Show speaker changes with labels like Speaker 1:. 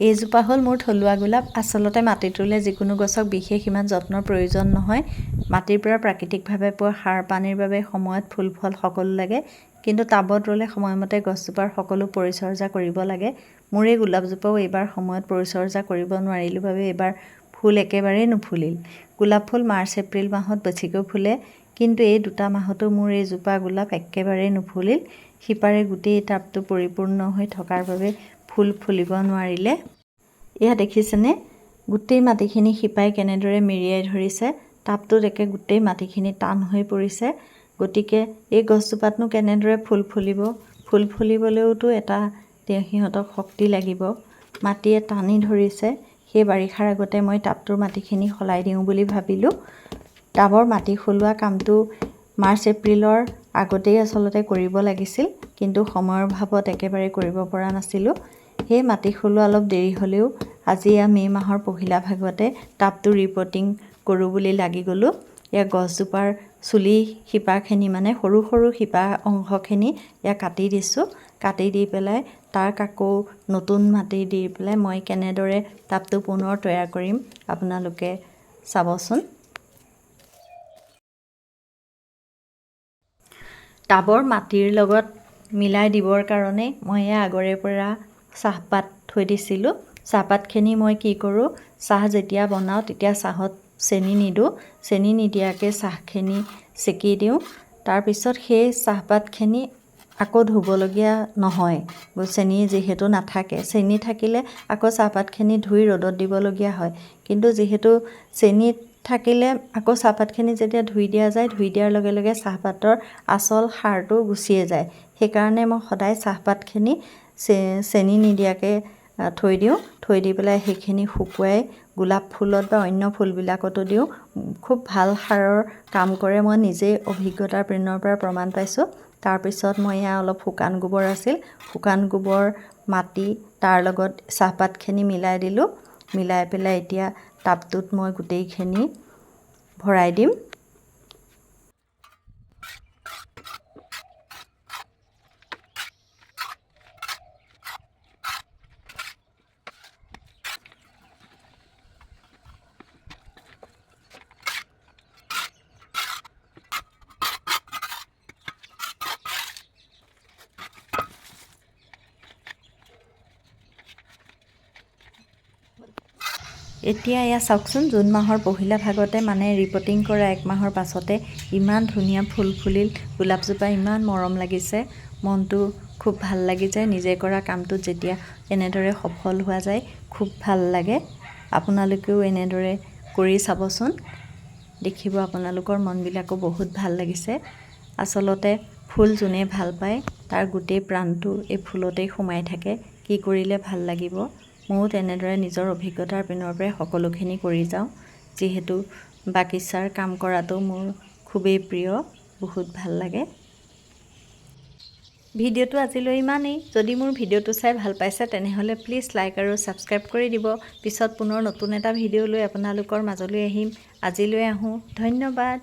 Speaker 1: এইজোপা হ'ল মোৰ থলুৱা গোলাপ। আচলতে মাটিত ৰুলে যিকোনো গছক বিশেষ ইমান যত্নৰ প্ৰয়োজন নহয়। মাটিৰ পৰা প্ৰাকৃতিকভাৱে পোৱা সাৰ পানীৰ বাবে সময়ত ফুল ফল সকলো লাগে। কিন্তু টাবত ৰুলে সময়মতে গছজোপাৰ সকলো পৰিচৰ্যা কৰিব লাগে। মোৰ এই গোলাপজোপাও এইবাৰ সময়ত পৰিচৰ্যা কৰিব নোৱাৰিলোঁ বাবে এইবাৰ ফুল একেবাৰেই নুফুলিল। গোলাপ ফুল মাৰ্চ এপ্ৰিল মাহত বেছিকৈ ফুলে। কিন্তু এই দুটা মাহতো মোৰ এইজোপা গোলাপ একেবাৰেই নুফুলিল। শিপাৰে গোটেই টাবটো পৰিপূৰ্ণ হৈ থকাৰ বাবে ফুল ফুলিব নোৱাৰিলে। এয়া দেখিছেনে? গোটেই মাটিখিনি শিপাই কেনেদৰে মেৰিয়াই ধৰিছে টাবটোত একে গোটেই মাটিখিনি টান হৈ পৰিছে। গতিকে এই গছজোপাতনো কেনেদৰে ফুল ফুলিব? ফুল ফুলিবলৈওতো এটা সিহঁতক শক্তি লাগিব। মাটিয়ে টানি ধৰিছে। সেই বাৰিষাৰ আগতে মই টাবটোৰ মাটিখিনি সলাই দিওঁ বুলি ভাবিলোঁ। টাবৰ মাটি সলোৱা কামটো মাৰ্চ এপ্ৰিলৰ আগতেই আচলতে কৰিব লাগিছিল। কিন্তু সময়ৰ অভাৱত একেবাৰে কৰিব পৰা নাছিলোঁ। সেই মাটি সলোৱা অলপ দেৰি হ'লেও আজি এয়া মে' মাহৰ পহিলা ভাগতে টাবটো ৰিপৰ্টিং কৰোঁ বুলি লাগি গ'লোঁ। এয়া গছজোপাৰ চুলি শিপাখিনি মানে সৰু সৰু শিপা অংশখিনি এয়া কাটি দিছোঁ। কাটি দি পেলাই তাক আকৌ নতুন মাটি দি পেলাই মই কেনেদৰে টাবটো পুনৰ তৈয়াৰ কৰিম আপোনালোকে চাবচোন। টাবৰ মাটিৰ লগত মিলাই দিবৰ কাৰণে মই এয়া আগৰে পৰা চাহপাত থৈ দিছিলোঁ। চাহপাতখিনি মই কি কৰোঁ চাহ যেতিয়া বনাওঁ তেতিয়া চাহত চেনি নিদিওঁ। চেনি নিদিয়াকৈ চাহখিনি চেকি দিওঁ। তাৰপিছত সেই চাহপাতখিনি আকৌ ধুবলগীয়া নহয়। চেনি যিহেতু নাথাকে। চেনি থাকিলে আকৌ চাহপাতখিনি ধুই ৰ'দত দিবলগীয়া হয়। কিন্তু যিহেতু চেনি থাকিলে আকৌ চাহপাতখিনি যেতিয়া ধুই দিয়া যায় ধুই দিয়াৰ লগে লগে চাহপাতৰ আচল সাৰটো গুচিয়ে যায়। সেইকাৰণে মই সদায় চাহপাতখিনি চেনি নিদিয়াকৈ থৈ দিওঁ। থৈ দি পেলাই সেইখিনি শুকুৱাই গোলাপ ফুলত বা অন্য ফুলবিলাকতো দিওঁ। খুব ভাল সাৰৰ কাম কৰে। মই নিজেই অভিজ্ঞতাৰ পিনৰ পৰা প্ৰমাণ পাইছোঁ। তাৰপিছত মই এয়া অলপ শুকান গোবৰ আছিল। শুকান গোবৰ মাটি তাৰ লগত চাহপাতখিনি মিলাই দিলোঁ। মিলাই পেলাই এতিয়া টাবটোত মই গোটেইখিনি ভৰাই দিম। এতিয়া এয়া চাওকচোন জুন মাহৰ পহিলা ভাগতে মানে ৰিপৰ্টিং কৰা এক মাহৰ পাছতে ইমান ধুনীয়া ফুল ফুলিল গোলাপজোপা ইমান মৰম লাগিছে। মনটো খুব ভাল লাগি যায় নিজে কৰা কামটোত যেতিয়া এনেদৰে সফল হোৱা যায় খুব ভাল লাগে। আপোনালোকেও এনেদৰে কৰি চাবচোন। দেখিব আপোনালোকৰ মনবিলাকো বহুত ভাল লাগিছে। আচলতে ফুল যোনে ভাল পায় তাৰ গোটেই প্ৰাণটো এই ফুলতেই সোমাই থাকে। কি কৰিলে ভাল লাগিব? ময়ো তেনেদৰে নিজৰ অভিজ্ঞতাৰ পিনৰ পৰাই সকলোখিনি কৰি যাওঁ। যিহেতু বাগিচাৰ কাম কৰাটো মোৰ খুবেই প্ৰিয় বহুত ভাল লাগে। ভিডিঅ'টো আজিলৈ ইমানেই। যদি মোৰ ভিডিঅ'টো চাই ভাল পাইছে তেনেহ'লে প্লিজ লাইক আৰু ছাবস্ক্ৰাইব কৰি দিব। পিছত পুনৰ নতুন এটা ভিডিঅ' লৈ আপোনালোকৰ মাজলৈ আহিম। আজিলৈ আহোঁ। ধন্যবাদ।